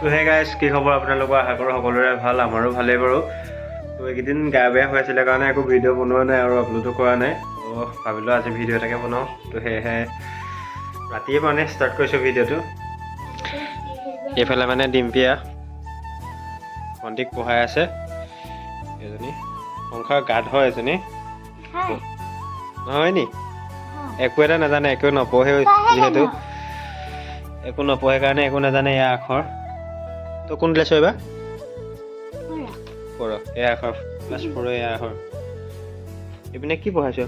তো hey guys কি খবৰ আপোনালোকৰ? আশা কৰোঁ সকলোৰে ভাল আমাৰো ভালেই বাৰু। তো এইকেইদিন গা বেয়া হৈ আছিলে কাৰণে একো ভিডিঅ' বনোৱা নাই আৰু আপলোডো কৰা নাই। তো ভাবিলোঁ আজি ভিডিঅ' এটাকে বনাওঁ। তো সেয়েহে ৰাতিয়ে মানে ষ্টাৰ্ট কৰিছোঁ ভিডিঅ'টো। এইফালে মানে ডিম্পিয়া ভণ্টিক পঢ়াই আছে। এজনী সংসাৰ গাধ হয় এজনী। নহয় নি? একো এটা নাজানে একো নপঢ়ে যিহেতু। একো নপঢ়ে কাৰণে একো নাজানে এয়া আখৰ। তই কোন ক্লাছ এইবাৰ পঢ়। এয়া আখৰ ক্লাছ ফ'ৰ এয়া আখৰ এইপিনে কি পঢ়াইছ?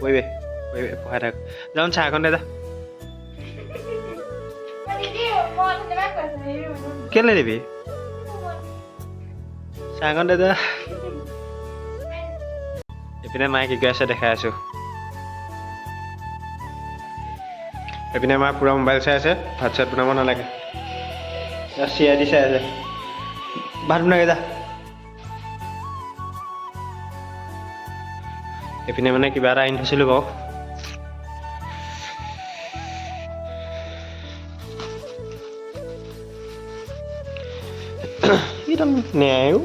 পঢ়িবে পঢ়িবে পঢ়াই থাক। যাওঁ চাহ এখন দে যা। কেলে দিবি? চাহ এখন দে যা। এইপিনে মায়ে কি কৰি আছে দেখাই আছোঁ। এইপিনে মায়ে পূৰা মোবাইল চাই আছে ভাত চাত বনাব নালাগে। চি আই ডি চাই আছে ভাত বনাগে যা এইপিনে মানে কিবা এটা আনি থৈছিলোঁ বাৰু একদম ন্যায়ো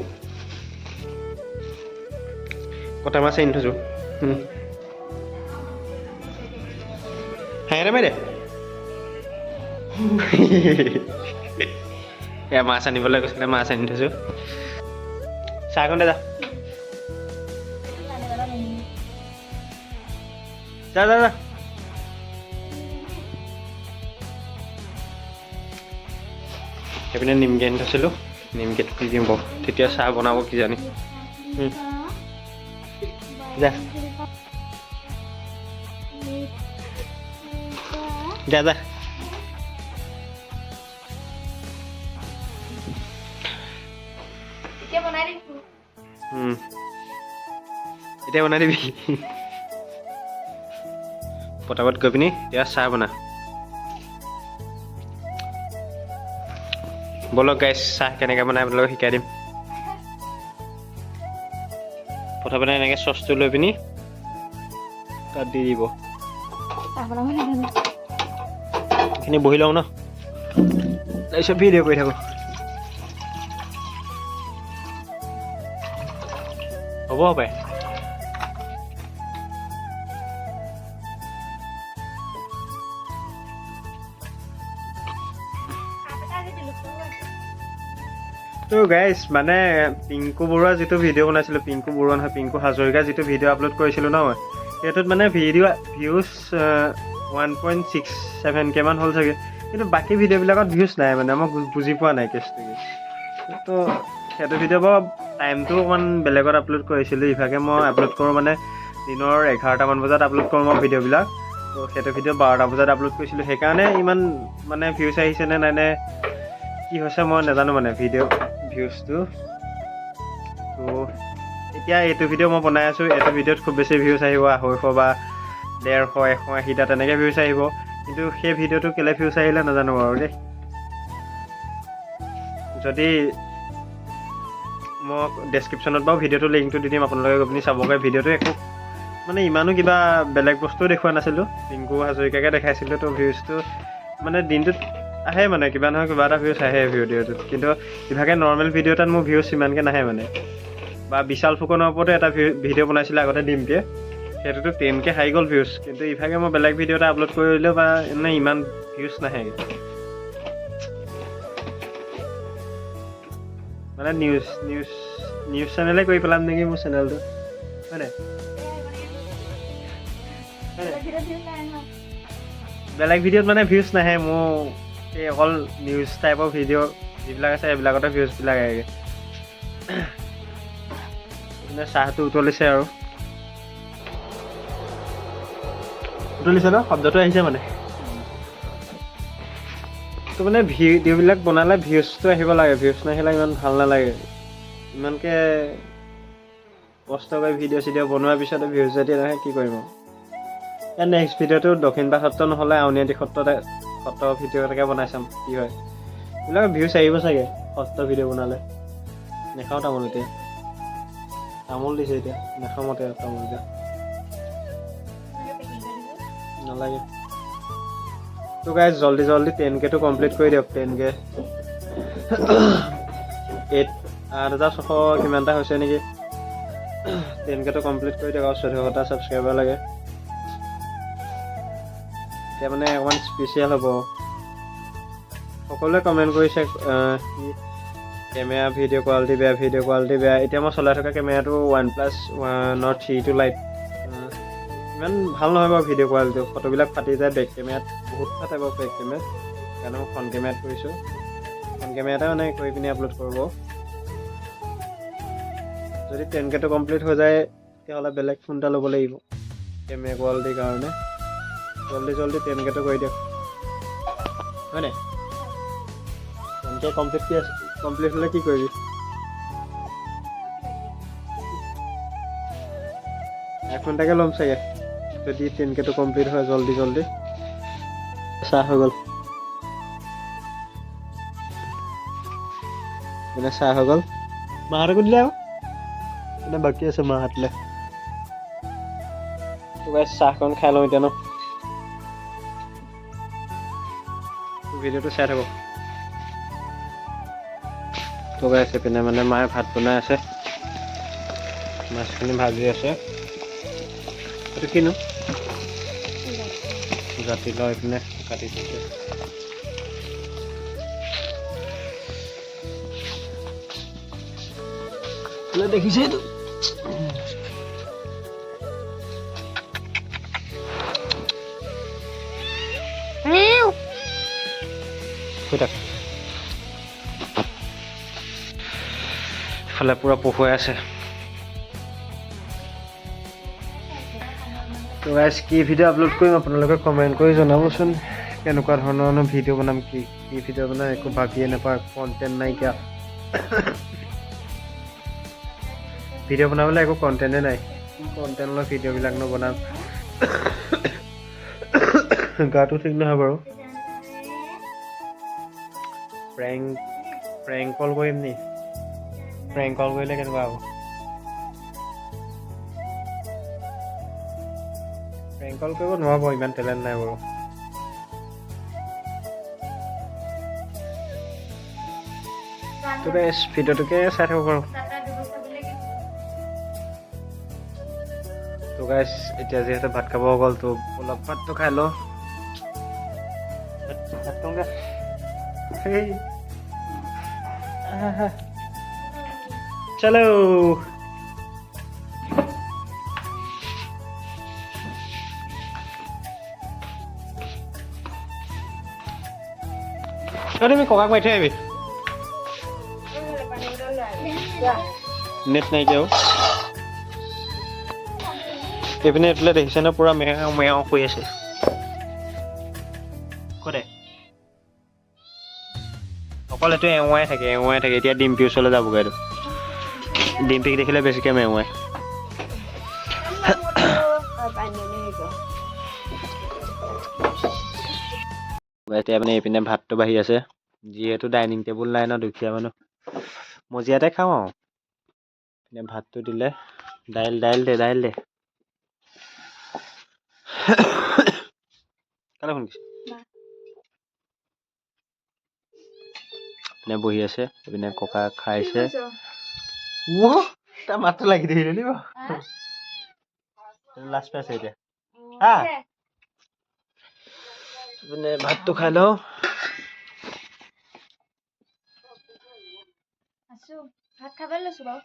কটা মাছ আনি থৈছোঁ হাঁহেৰে মাৰি দে এয়া মাছ আনিবলৈ কৈছিলে মাছ আনি থৈছোঁ চাহকণ দে যা যা যা যা সেইপিনে নিমকি আনি থৈছিলোঁ নিমকিটো দি দিম বাৰু তেতিয়া চাহ বনাব কিজানি উম, যা যা যা এতিয়া বনাই। এতিয়া বনাই দিবি। পটাপট গৈ পিনি এতিয়া চাহ বনা। বলক গাইছ চাহ কেনেকৈ বনাই আপোনালোকক শিকাই দিম। প্ৰথমতে এনেকৈ চচটো লৈ পিনি তাত দি দিব। এইখিনি বহি লওঁ ন। তাৰপিছত ভিডিঅ' কৰি থাকোঁ। হ'ব পাৰে তো গাইজ মানে পিংকু বৰুৱা যিটো ভিডিঅ' বনাইছিলোঁ, পিংকু বৰুৱা নহয়, পিংকু হাজৰিকা যিটো ভিডিঅ' আপলোড কৰিছিলোঁ ন মই, সেইটোত মানে video' views one point six seven Cayman হ'ল চাগে। কিন্তু বাকী ভিডিঅ'বিলাকত ভিউজ নাই মানে মই বুজি পোৱা নাই কেছটো তো সেইটো ভিডিঅ' বাৰু টাইমটো অকণমান বেলেগত আপলোড কৰিছিলোঁ ইভাগে মই আপলোড কৰোঁ মানে দিনৰ এঘাৰটামান বজাত আপলোড কৰোঁ মই ভিডিঅ'বিলাক। তো সেইটো ভিডিঅ' বাৰটা বজাত আপলোড কৰিছিলোঁ। সেইকাৰণে ইমান মানে ভিউজ আহিছে নে নাই নে কি হৈছে মই নাজানো মানে ভিডিঅ' ভিউজটো তো এতিয়া এইটো ভিডিঅ' মই বনাই আছোঁ। এইটো ভিডিঅ'ত খুব বেছি ভিউজ আহিব আঢ়ৈশ বা ডেৰশ এশ আশীটা তেনেকৈ ভিউজ আহিব। কিন্তু সেই ভিডিঅ'টো কেলৈ ভিউজ আহিলে নাজানো বাৰু দেই। যদি মই ডেছক্ৰিপশ্যনত বাৰু ভিডিঅ'টো লিংকটো দি দিম আপোনালোকে গৈ পিনি চাবগৈ। ভিডিঅ'টো একো মানে ইমানো কিবা বেলেগ বস্তুও দেখুওৱা নাছিলোঁ। পিংকু হাজৰিকাকে দেখাইছিলোঁ তো ভিউজটো মানে দিনটোত আহে মানে কিবা নহয় কিবা এটা ভিউজ আহে ভিডিঅ'টোত। কিন্তু ইভাগে নৰ্মেল ভিডিঅ' এটাত মোৰ ভিউজ ইমানকৈ নাহে মানে। বা বিশাল ফুকনৰ ওপৰতো এটা ভিডিঅ' বনাইছিলে আগতে ডিমকে। সেইটোতো টেনকৈ হাই গ'ল ভিউজ কিন্তু ইভাগে মই বেলেগ ভিডিঅ' এটা আপলোড কৰিলেও বা এনে ইমান ভিউজ নাহে। মানে নিউজ নিউজ নিউজ চেনেলে কৰি পেলাম নেকি মোৰ চেনেলটো হয় নাই? হয় নাই? বেলেগ ভিডিঅ'ত মানে ভিউজ নাহে মোৰ এই অকল নিউজ টাইপৰ ভিডিঅ' যিবিলাক আছে সেইবিলাকতে ভিউজবিলাক আহেগৈ। মানে চাহটো উতলিছে আৰু। উতলিছে ন? শব্দটো আহিছে মানে। তো মানে ভিডিঅ'বিলাক বনালে ভিউজটো আহিব লাগে ভিউজ নাহিলে ইমান ভাল নালাগে। ইমানকৈ কষ্ট কৰি ভিডিঅ' চিডিঅ' বনোৱাৰ পিছতে ভিউজ যদি নাহে কি ইয়াত নেক্সট ভিডিঅ'টো দক্ষিণপাট সত্ৰ নহ'লে আউনীআটী সত্ৰতে সত্ৰ ভিডিঅ' এটাকে বনাই চাম কি হয়? এইবিলাক ভিউজ আহিব চাগে সত্ৰ ভিডিঅ' বনালে। নেখাওঁ তামোল এতিয়া। তামোল দিছে এতিয়া নাখাওঁ মতে তামোল এতিয়া। নালাগে। তো গাইজ জল্দি জল্দি টেন কেটো কমপ্লিট কৰি দিয়ক টেন কে এইট আঠ হাজাৰ ছশ কিমানটা হৈছে নেকি টেন কেটো কমপ্লিট কৰি দিয়ক আৰু চৈধ্যশটা ছাবস্ক্ৰাইবাৰ লাগে এতিয়া মানে অকণমান স্পেচিয়েল হ'ব সকলোৱে কমেণ্ট কৰিছে কেমেৰা ভিডিঅ' কোৱালিটি বেয়া ভিডিঅ' কোৱালিটি বেয়া এতিয়া মই চলাই থকা কেমেৰাটো OnePlus Nord three two lite ইমান ভালো নহয় বাৰু ভিডিঅ' কোৱালিটিটো ফটোবিলাক ফাটি যায় বেক কেমেৰাত বহুত ফাটে বাৰু বেক কেমেৰাত সেইকাৰণে মই ফ্ৰণ্ট কেমেৰাত কৰিছোঁ। ফ্ৰণ্ট কেমেৰাতে মানে কৰি পিনি আপলোড কৰিব যদি টেন কেটো কমপ্লিট হৈ যায়, তেতিয়াহ'লে বেলেগ ফোন এটা ল'ব লাগিব। কেমেৰা কোৱালিটিৰ কাৰণে। জল্দি জল্দি টেন কেটো কৰি দিয়ক। হয় নাই? টেন কে কমপ্লিট কি আছে? কমপ্লিট হ'লে কি কৰিবি? আইফোন এটাকে ল'ম চাগে। যদি টেন কেটো কমপ্লিট হয় জল্দি জল্দি। চাহ হৈ গ'ল। মানে চাহ হৈ গ'ল। মাহঁতকো দিলে আকৌ মানে বাকী আছে মাহঁতলে। চাহকণ খাই লওঁ এতিয়া ন? ভিডিঅ'টো চাই থাকক লগাই আছে পিনে মানে মায়ে ভাত বনাই আছে। মাছখিনি ভাজি আছে। এইটো কিনো? জাতিলাও এইপিনে কাটি দিছে দেখিছে এইটো শুই থাক ইফালে পূৰা পঢ়ুৱাই আছে তো গাইজ কি ভিডিঅ' আপলোড কৰিম আপোনালোকে কমেণ্ট কৰি জনাবচোন। কেনেকুৱা ধৰণৰ ভিডিঅ' বনাম কি কি ভিডিঅ' বনাম একো ভাবিয়ে নাপাওঁ কণ্টেণ্ট নাইকিয়া। ভিডিঅ' বনাবলৈ একো কণ্টেণ্টে নাই। কণ্টেণ্ট লৈ ভিডিঅ'বিলাক নবনাম গাটো ঠিক নহয় বাৰু। প্ৰেংক প্ৰেংক কল কৰিম নি? প্ৰেংক কল কৰিলে কেনেকুৱা হ'ব? কল কৰিব নোৱাৰিব ইমান টেলেণ্ট নাই বাৰু তোকে ভিডিঅ'টোকে চাই থাকোঁ বাৰু তো গাইছ এতিয়া যিহেতু ভাত খাব গ'ল, তো অলপ ভাতটো খাই লওঁ। ভাত খাওঁগে চলো। অ, তুমি ককাক মাৰি থৈ আহিবি নেট নাইকিয়া অ'। এইপিনে এইফালে দেখিছে ন পুৰা মেও মেও কৰি আছে ক'তে অকল এইটো এৱাই থাকে এৱাই থাকে এতিয়া ডিম্পি ওচৰলৈ যাবগৈ এইটো ডিম্পিক দেখিলে বেছিকৈ মেওৱাই এতিয়া মানে এইপিনে ভাতটো বাঢ়ি আছে। যিহেতু ডাইনিং টেবুল নাই ন দুখীয়া মানুহ। মজিয়াতে খাওঁ আৰু। এতিয়া ভাতটো দিলে। দাইল দাইল দে দাইল দে। কালে ফোন কৰিছে? বহি আছে এইপিনে ককা খাইছে। তাৰ মাতটো লাগি ধৰিলে নি বাৰু? লাজ পাইছে এতিয়া। হা? এইপিনে ভাতটো খাই লওঁ। ভাত খাবলৈ লৈছো বাৰু।